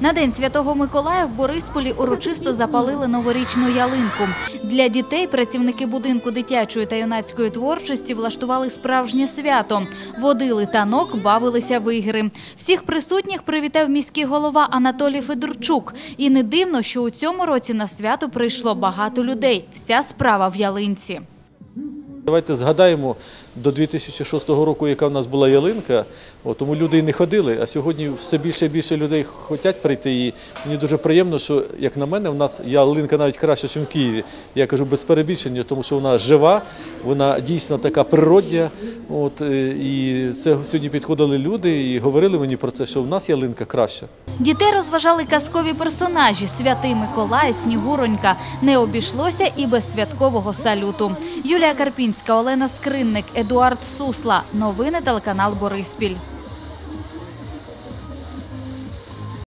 На день святого Миколая в Борисполі урочисто запалили новорічну ялинку. Для дітей працівники будинку дитячої та юнацької творчості влаштували справжнє свято. Водили танок, бавилися в ігри. Всіх присутніх привітав міський голова Анатолій Федорчук. І не дивно, що у цьому році на свято прийшло багато людей. Вся справа в ялинці. Давайте згадаємо до 2006 року, яка в нас була ялинка. От, тому люди і не ходили, а сьогодні все більше і більше людей хочуть прийти. І мені дуже приємно, що, як на мене, в нас ялинка навіть краще, ніж в Києві. Я кажу без перебільшення, тому що вона жива, вона дійсно така природня. От, е, і це сьогодні підходили люди і говорили мені про це, що в нас ялинка краща. Дітей розважали казкові персонажі Святий Миколай, Снігуронька. Не обійшлося і без святкового салюту. Юлія Карпінська, Олена Скринник, Едуард Сусла. Новини телеканал Бориспіль.